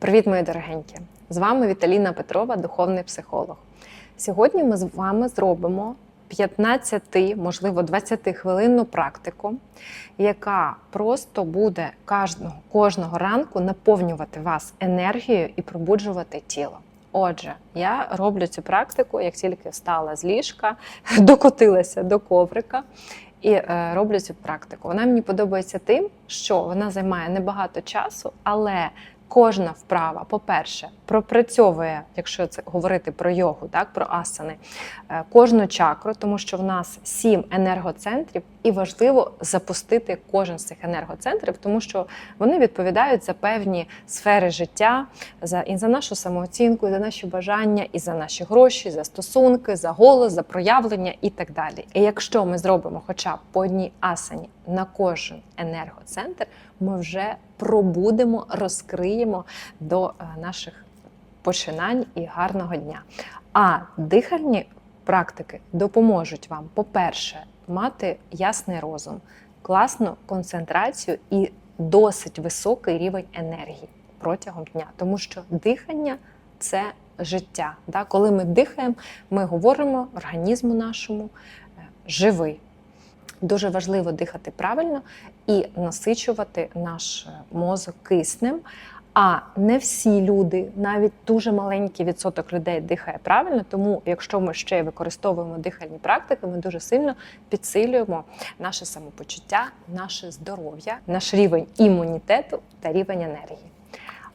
Привіт, мої дорогенькі! З вами Віталіна Петрова, духовний психолог. Сьогодні ми з вами зробимо 15, можливо, 20 хвилинну практику, яка просто буде кожного, кожного ранку наповнювати вас енергією і пробуджувати тіло. Отже, я роблю цю практику, як тільки встала з ліжка, докотилася до коврика і е, роблю цю практику. Вона мені подобається тим, що вона займає небагато часу, але кожна вправа, по-перше, пропрацьовує, якщо це говорити про йогу, так про асани, е, кожну чакру, тому що в нас сім енергоцентрів, і важливо запустити кожен з цих енергоцентрів, тому що вони відповідають за певні сфери життя, за і за нашу самооцінку, і за наші бажання, і за наші гроші, за стосунки, за голос, за проявлення і так далі. І якщо ми зробимо хоча б по одній асані на кожен енергоцентр, ми вже пробудемо, розкриємо до е, наших починань і гарного дня. А дихальні практики допоможуть вам, по-перше, мати ясний розум, класну концентрацію і досить високий рівень енергії протягом дня, тому що дихання це життя. Коли ми дихаємо, ми говоримо організму нашому е, живий. Дуже важливо дихати правильно і насичувати наш е, мозок киснем. А не всі люди, навіть дуже маленький відсоток людей дихає правильно. Тому, якщо ми ще використовуємо дихальні практики, ми дуже сильно підсилюємо наше самопочуття, наше здоров'я, наш рівень імунітету та рівень енергії.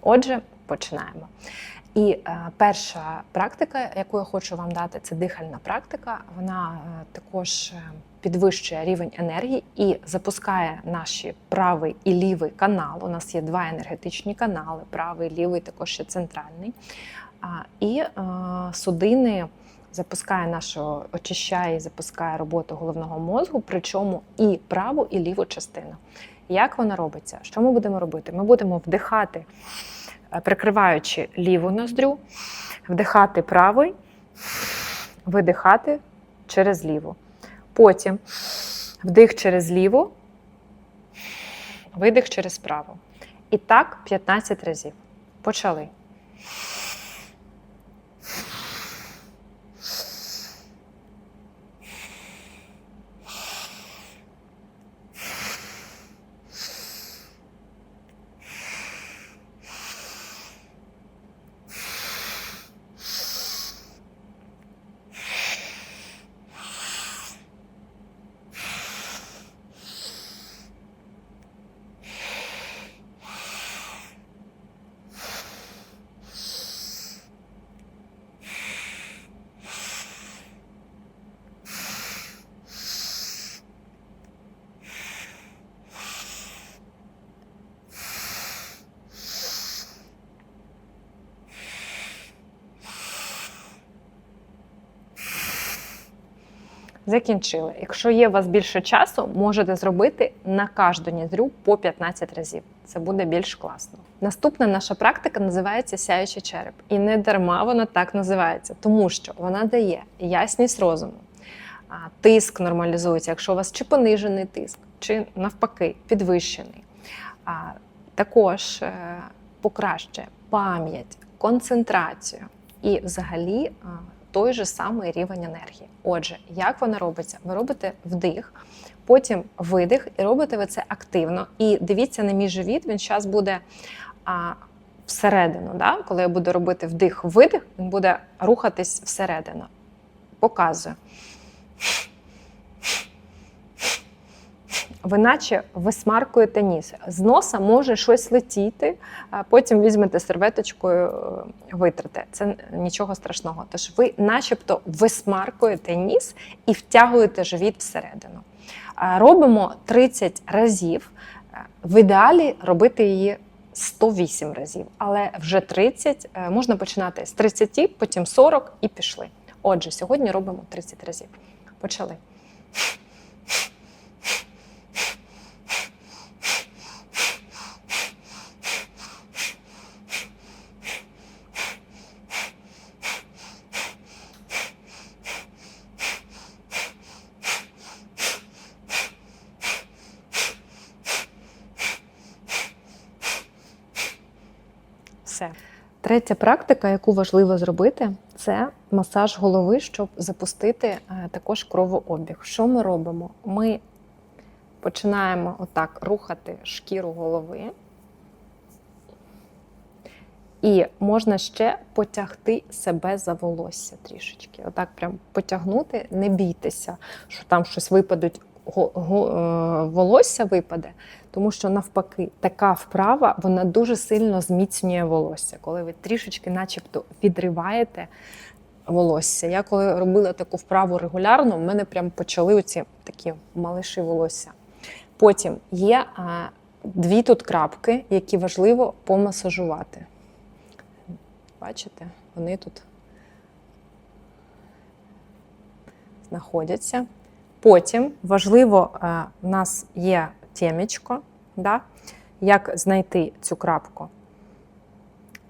Отже, починаємо. І е, перша практика, яку я хочу вам дати, це дихальна практика. Вона е, також е, підвищує рівень енергії і запускає наші правий і лівий канал. У нас є два енергетичні канали: правий, лівий, також ще центральний. І судини запускає нашу, очищає і запускає роботу головного мозку, причому і праву, і ліву частину. Як вона робиться? Що ми будемо робити? Ми будемо вдихати, прикриваючи ліву ноздрю, вдихати правий, видихати через ліву. Потім вдих через ліву, видих через праву. І так 15 разів. Почали. Закінчили. Якщо є у вас більше часу, можете зробити на кожну ніздрю по 15 разів. Це буде більш класно. Наступна наша практика називається сяючий череп. І не дарма вона так називається, тому що вона дає ясність розуму, тиск нормалізується, якщо у вас чи понижений тиск, чи навпаки підвищений. Також е, покращує пам'ять, концентрацію і взагалі той же самий рівень енергії. Отже, як вона робиться? Ви робите вдих, потім видих, і робите ви це активно. І дивіться на мій живіт, він зараз буде а, всередину. Да? Коли я буду робити вдих-видих, він буде рухатись всередину. Показую. Ви наче висмаркуєте ніс. З носа може щось летіти, а потім візьмете серветочкою, е, витрите. Це нічого страшного. Тож ви начебто висмаркуєте ніс і втягуєте живіт всередину. Робимо 30 разів. Е, В ідеалі робити її 108 разів, але вже 30 е, можна починати з 30, потім 40 і пішли. Отже, сьогодні робимо 30 разів. Почали. Все. Третя практика, яку важливо зробити, це масаж голови, щоб запустити е, також кровообіг. Що ми робимо? Ми починаємо отак рухати шкіру голови. І можна ще потягти себе за волосся трішечки. Отак прям потягнути, не бійтеся, що там щось випадуть, е, волосся випаде, тому що навпаки, така вправа вона дуже сильно зміцнює волосся, коли ви трішечки, начебто, відриваєте волосся. Я коли робила таку вправу регулярно, в мене прям почали оці такі малиші волосся. Потім є а, дві тут крапки, які важливо помасажувати. Бачите, вони тут знаходяться. Потім важливо, е, в нас є темечко, да? як знайти цю крапку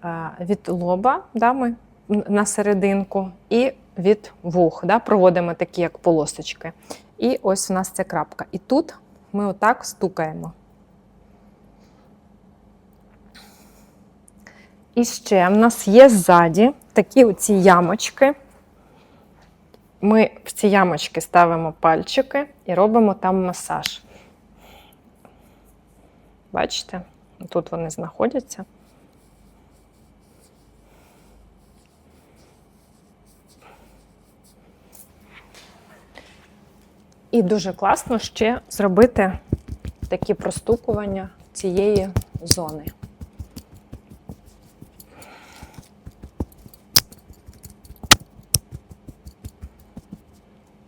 Е, від лоба, да, ми на серединку, і від вух. Да? Проводимо такі, як полосочки. І ось у нас ця крапка. І тут ми отак стукаємо. І ще в нас є ззаді такі оці ямочки. Ми в ці ямочки ставимо пальчики і робимо там масаж. Бачите? Тут вони знаходяться. І дуже класно ще зробити такі простукування цієї зони.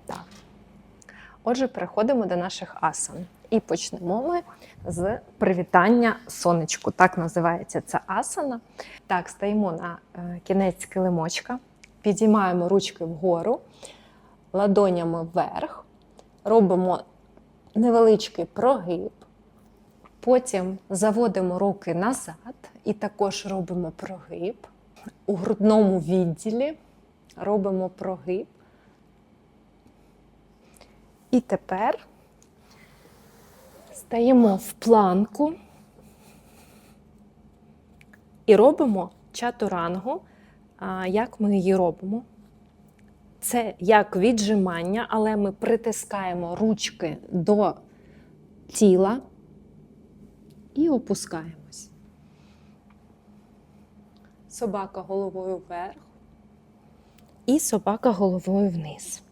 Так. Отже, переходимо до наших асан. І почнемо ми з привітання сонечку. Так називається ця асана. Так, стаємо на е, кінець килимочка, підіймаємо ручки вгору, ладонями вверх, робимо невеличкий прогиб. Потім заводимо руки назад і також робимо прогиб. У грудному відділі робимо прогиб. І тепер стаємо в планку і робимо чатурангу. Як ми її робимо? Це як віджимання, але ми притискаємо ручки до тіла і опускаємось. Собака головою вверх і собака головою вниз.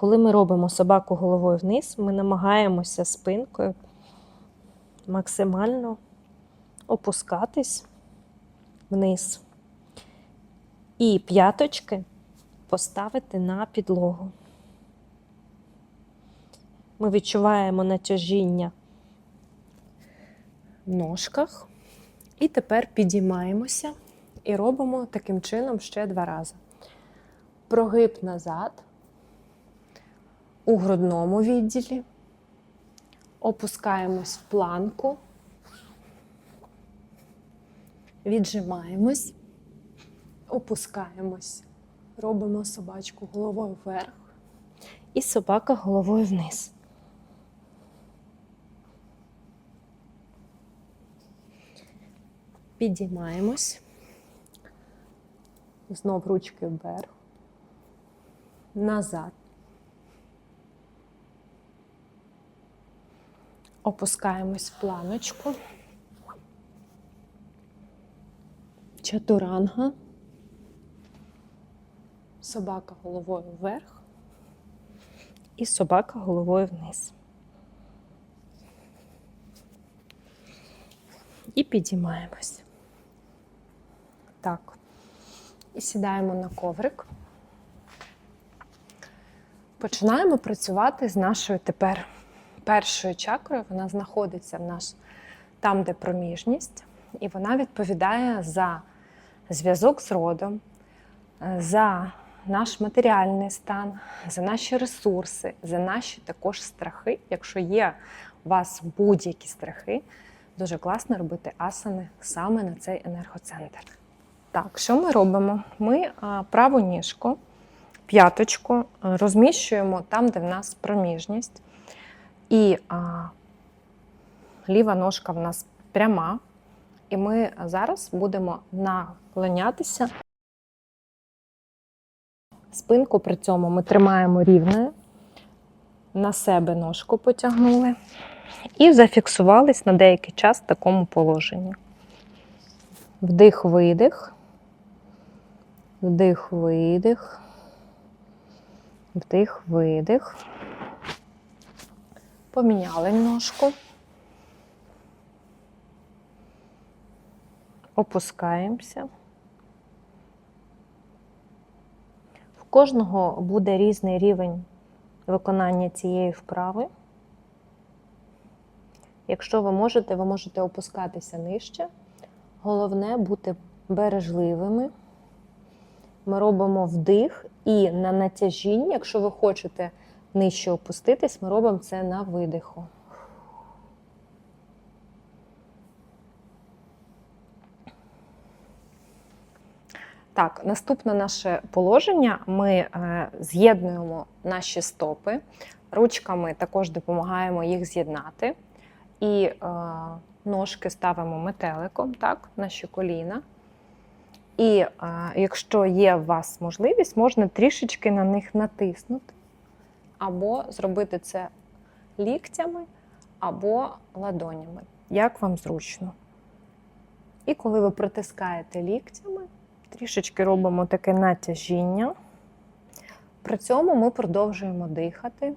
Коли ми робимо собаку головою вниз, ми намагаємося спинкою максимально опускатись вниз. І п'яточки поставити на підлогу. Ми відчуваємо натяжіння в ножках. І тепер підіймаємося і робимо таким чином ще два рази. Прогиб назад у грудному відділі, опускаємось в планку, віджимаємось, опускаємось, робимо собачку головою вверх і собака головою вниз. Підіймаємось. Знов ручки вверх, назад. Опускаємось в планочку. Чатуранга. Собака головою вверх. І собака головою вниз. І підіймаємось. Так. І сідаємо на коврик. Починаємо працювати з нашою тепер першою чакрою. Вона знаходиться в нас там, де проміжність, і вона відповідає за зв'язок з родом, за наш матеріальний стан, за наші ресурси, за наші також страхи. Якщо є у вас будь-які страхи, дуже класно робити асани саме на цей енергоцентр. Так, що ми робимо? Ми праву ніжку, п'яточку е, розміщуємо там, де в нас проміжність. І а, ліва ножка в нас пряма, І ми зараз будемо наклонятися. Спинку при цьому ми тримаємо рівною, на себе ножку потягнули і зафіксувались на деякий час в такому положенні. Вдих, видих, вдих, видих, вдих, видих. Поміняли ножку. Опускаємося. В кожного буде різний рівень виконання цієї вправи. Якщо ви можете, ви можете опускатися нижче. Головне бути бережливими. Ми робимо вдих і на натяжінні, якщо ви хочете нижче опуститись, ми робимо це на видиху. Так, наступне наше положення. Ми е, з'єднуємо наші стопи, ручками також допомагаємо їх з'єднати. І е, ножки ставимо метеликом, так, наші коліна. І е, якщо є у вас можливість, можна трішечки на них натиснути, або зробити це ліктями, або ладонями, як вам зручно. І коли ви притискаєте ліктями, трішечки робимо таке натяжіння. При цьому ми продовжуємо дихати.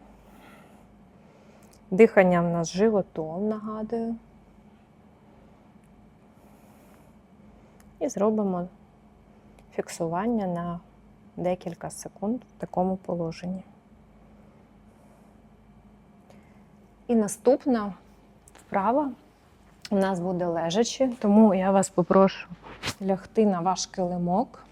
Дихання в нас животом, нагадую. І зробимо фіксування на декілька секунд в такому положенні. І наступна вправа у нас буде лежачі, тому я вас попрошу лягти на ваш килимок.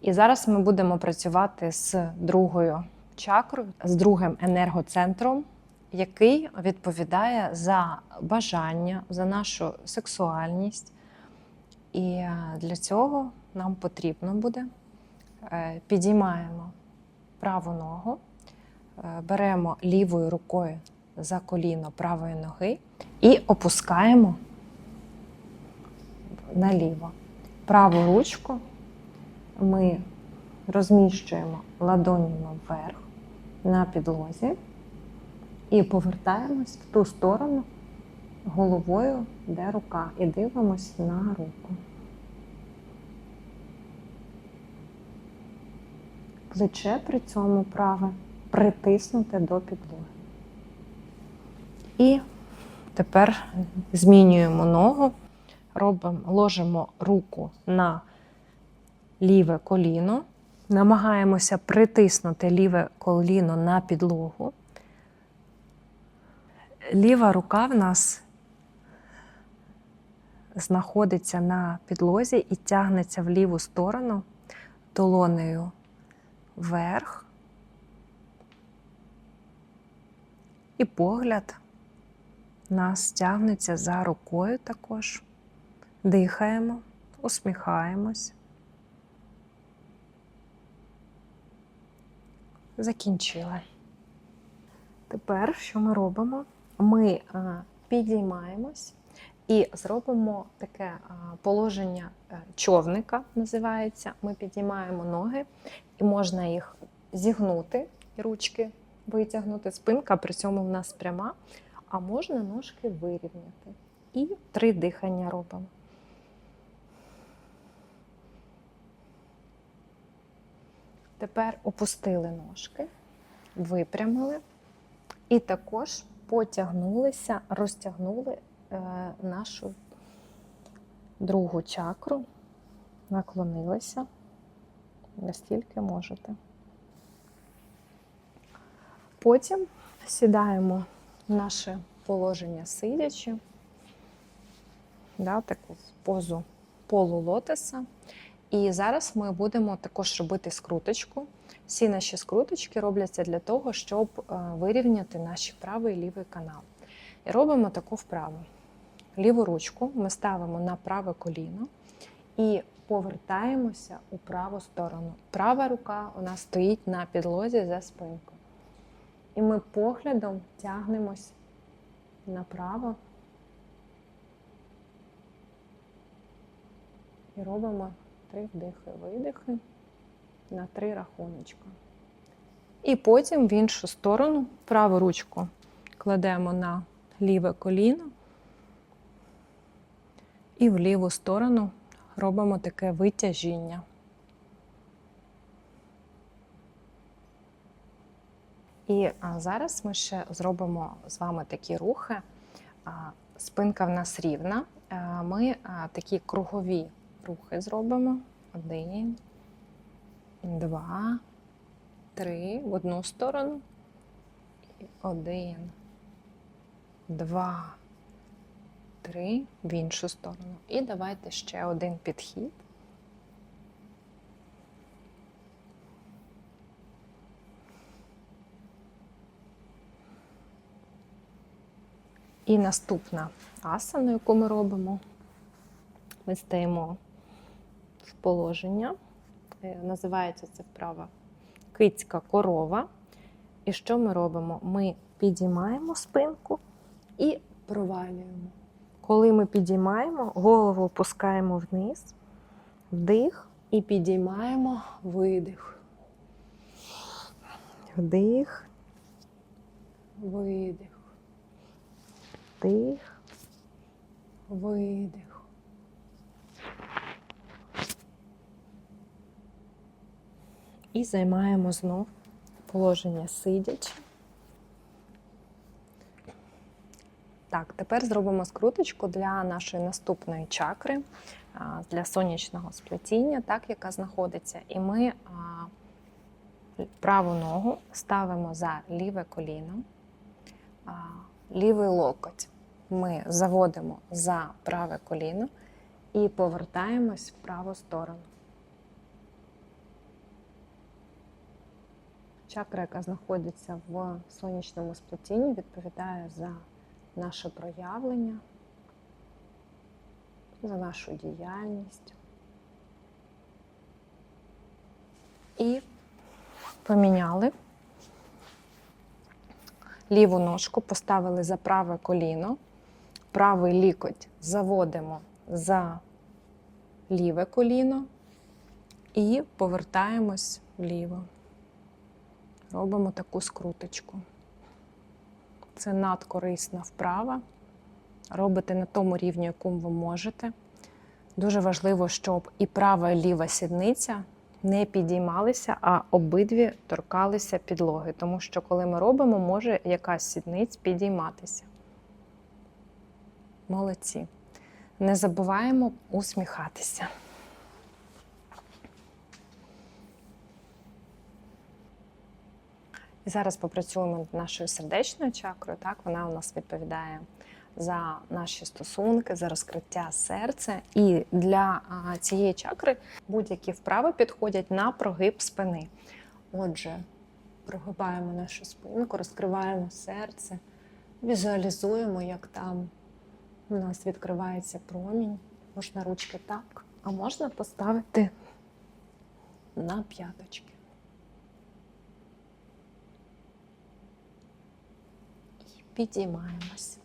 І зараз ми будемо працювати з другою чакрою, з другим енергоцентром, який відповідає за бажання, за нашу сексуальність. І для цього нам потрібно буде е, підіймаємо праву ногу, е, беремо лівою рукою за коліно правої ноги і опускаємо наліво. Праву ручку ми розміщуємо ладонями вверх на підлозі і повертаємось в ту сторону головою, де рука, і дивимось на руку. Плече при цьому праве притиснуте до підлоги. І тепер змінюємо ногу, робимо, ложимо руку на ліве коліно, намагаємося притиснути ліве коліно на підлогу. Ліва рука в нас знаходиться на підлозі і тягнеться в ліву сторону долонею вверх. І погляд нас тягнеться за рукою також. Дихаємо, усміхаємось. Закінчили. Тепер що ми робимо? Ми е, підіймаємось і зробимо таке е, положення е, човника, називається. Ми підіймаємо ноги, і можна їх зігнути, ручки витягнути, спинка при цьому в нас пряма, а можна ножки вирівняти. І три дихання робимо. Тепер опустили ножки, випрямили і також потягнулися, розтягнули е, нашу другу чакру, наклонилися, настільки можете. Потім сідаємо наше положення сидячи, да, таку позу полулотеса. І зараз ми будемо також робити скруточку. Всі наші скруточки робляться для того, щоб е, вирівняти наші правий і лівий канал. І робимо таку вправу. Ліву ручку ми ставимо на праве коліно і повертаємося у праву сторону. Права рука у нас стоїть на підлозі за спинкою. І ми поглядом тягнемось направо І робимо три вдихи, видихи на три рахуночка. І потім в іншу сторону праву ручку кладемо на ліве коліно. І в ліву сторону робимо таке витяжіння. І зараз ми ще зробимо з вами такі рухи. Спинка в нас рівна. Ми такі кругові рухи зробимо. Один, два, три в одну сторону. Один, два, три в іншу сторону. І давайте ще один підхід. І наступна асана, яку ми робимо, ми стаємо в положення. Е, Називається це вправа кицька корова. І що ми робимо? Ми підіймаємо спинку і провалюємо. Коли ми підіймаємо, голову опускаємо вниз, вдих і підіймаємо видих. Вдих, видих. Вдих, видих. І займаємо знов положення сидячи. Так, тепер зробимо скруточку для нашої наступної чакри, для сонячного сплетіння, так, яка знаходиться. І ми праву ногу ставимо за ліве коліно, лівий локоть ми заводимо за праве коліно і повертаємось в праву сторону. Чакра, яка знаходиться в сонячному сплетінні, відповідає за наше проявлення, за нашу діяльність. І поміняли ліву ножку, поставили за праве коліно, правий лікоть заводимо за ліве коліно і повертаємось вліво. Робимо таку скруточку. Це надкорисна вправа. Робите на тому рівні, якому ви можете. Дуже важливо, щоб і права, і ліва сідниця не підіймалися, а обидві торкалися підлоги. Тому що, коли ми робимо, може якась сідниць підійматися. Молодці. Не забуваємо усміхатися. Зараз попрацюємо над нашою сердечною чакрою. Так, вона у нас відповідає за наші стосунки, за розкриття серця. І для цієї чакри будь-які вправи підходять на прогиб спини. Отже, прогибаємо нашу спинку, розкриваємо серце, візуалізуємо, як там у нас відкривається промінь. Можна ручки так, а можна поставити на п'яточки. підіймаємось.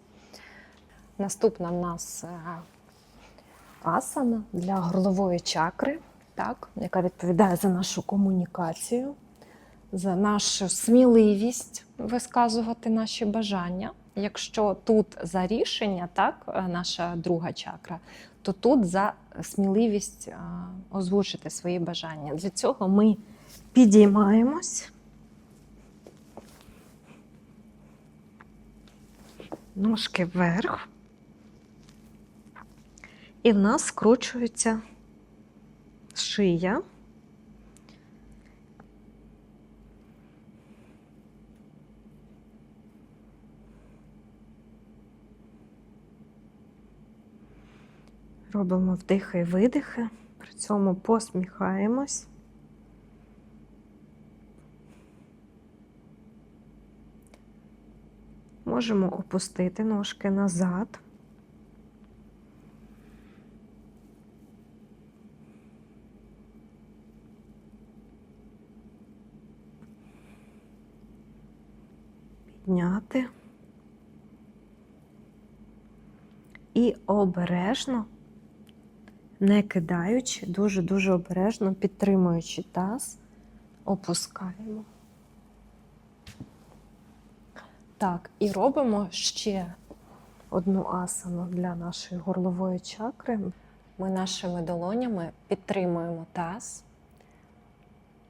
Наступна в нас е, асана для горлової чакри, так, яка відповідає за нашу комунікацію, за нашу сміливість висказувати наші бажання. Якщо тут за рішення, так, е, наша друга чакра, то тут за сміливість е, озвучити свої бажання. Для цього ми підіймаємось. ножки вверх, і в нас скручується шия. Робимо вдихи і видихи, при цьому посміхаємось. Можемо опустити ножки назад. Підняти і обережно не кидаючи, дуже-дуже обережно підтримуючи таз, опускаємо. Так, і робимо ще одну асану для нашої горлової чакри. Ми нашими долонями підтримуємо таз,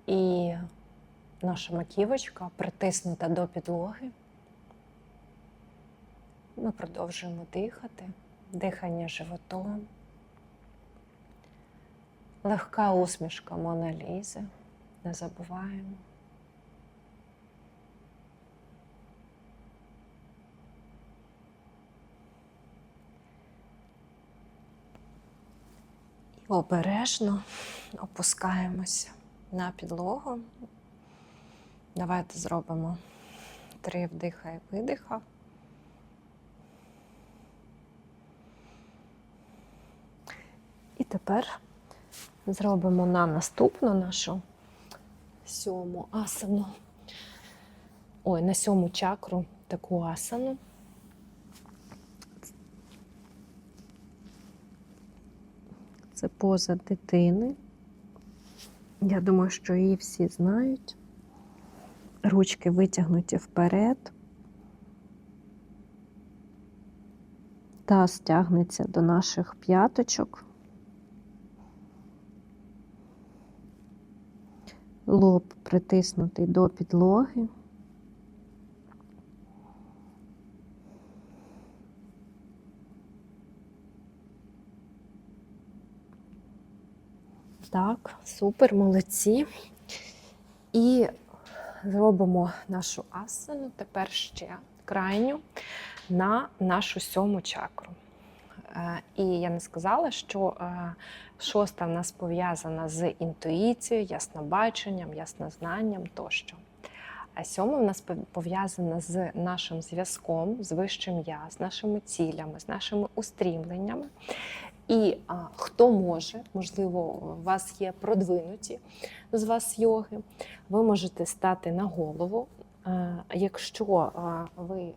і наша маківочка притиснута до підлоги. Ми продовжуємо дихати, дихання животом. Легка усмішка Мона Лізи. Не забуваємо. І обережно опускаємося на підлогу. Давайте зробимо три вдиха і видиха. Тепер зробимо на наступну нашу сьому асану. Ой, на сьому чакру таку асану. Це поза дитини. Я думаю, що її всі знають. Ручки витягнуті вперед. Таз тягнеться до наших п'яточок. Лоб притиснутий до підлоги. Так, супер, молодці. І зробимо нашу асану тепер ще крайню на нашу сьому чакру. Е, І я не сказала, що е, шоста в нас пов'язана з інтуїцією, яснобаченням, яснознанням тощо. А сьома в нас пов'язана з нашим зв'язком з вищим я, з нашими цілями, з нашими устрімленнями. І а, хто може, можливо, у вас є продвинуті з вас йоги, ви можете стати на голову. Е, Якщо а, ви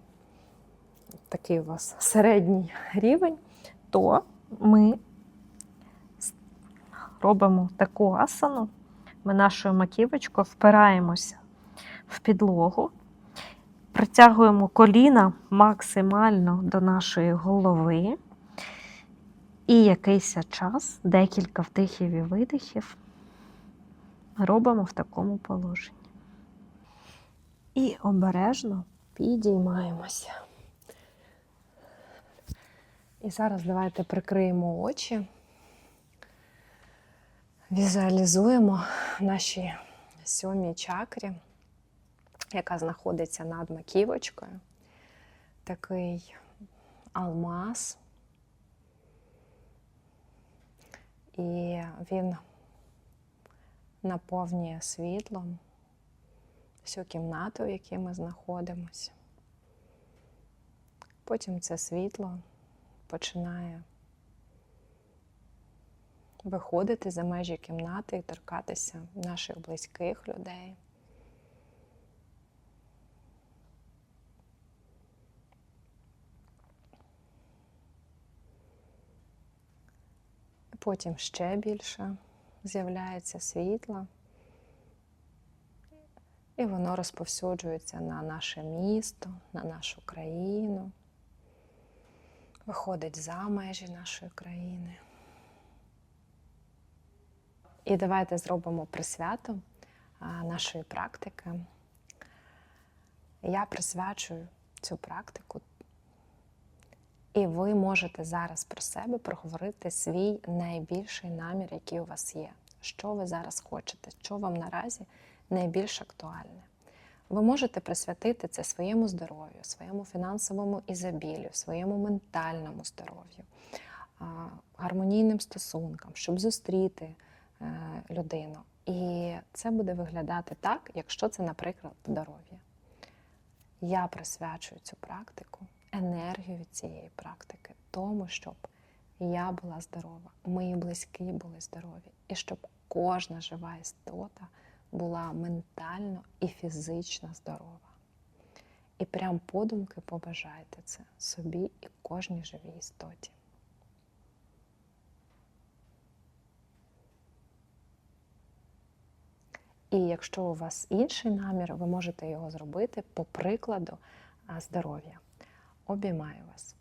такий у вас середній рівень, то ми робимо таку асану. Ми нашою маківочкою впираємося в підлогу, притягуємо коліна максимально до нашої голови. І якийсь час, декілька вдихів і видихів, робимо в такому положенні. І обережно підіймаємося. І зараз давайте прикриємо очі, візуалізуємо наші сьомій чакрі, яка знаходиться над маківочкою. Такий алмаз. І він наповнює світлом всю кімнату, в якій ми знаходимося. Потім це світло починає виходити за межі кімнати і торкатися наших близьких людей. Потім ще більше з'являється світло, і воно розповсюджується на наше місто, на нашу країну, виходить за межі нашої країни. І давайте зробимо присвяту нашої практики. Я присвячую цю практику і ви можете зараз про себе проговорити свій найбільший намір, який у вас є. Що ви зараз хочете, що вам наразі найбільш актуальне. Ви можете присвятити це своєму здоров'ю, своєму фінансовому ізобілію, своєму ментальному здоров'ю, гармонійним стосункам, щоб зустріти е, людину. І це буде виглядати так, якщо це, наприклад, здоров'я. Я присвячую цю практику енергію від цієї практики, тому, щоб я була здорова, мої близькі були здорові, і щоб кожна жива істота була ментально і фізично здорова. І прям подумки побажайте це собі і кожній живій істоті. І якщо у вас інший намір, ви можете його зробити по прикладу здоров'я. Обіймаю вас.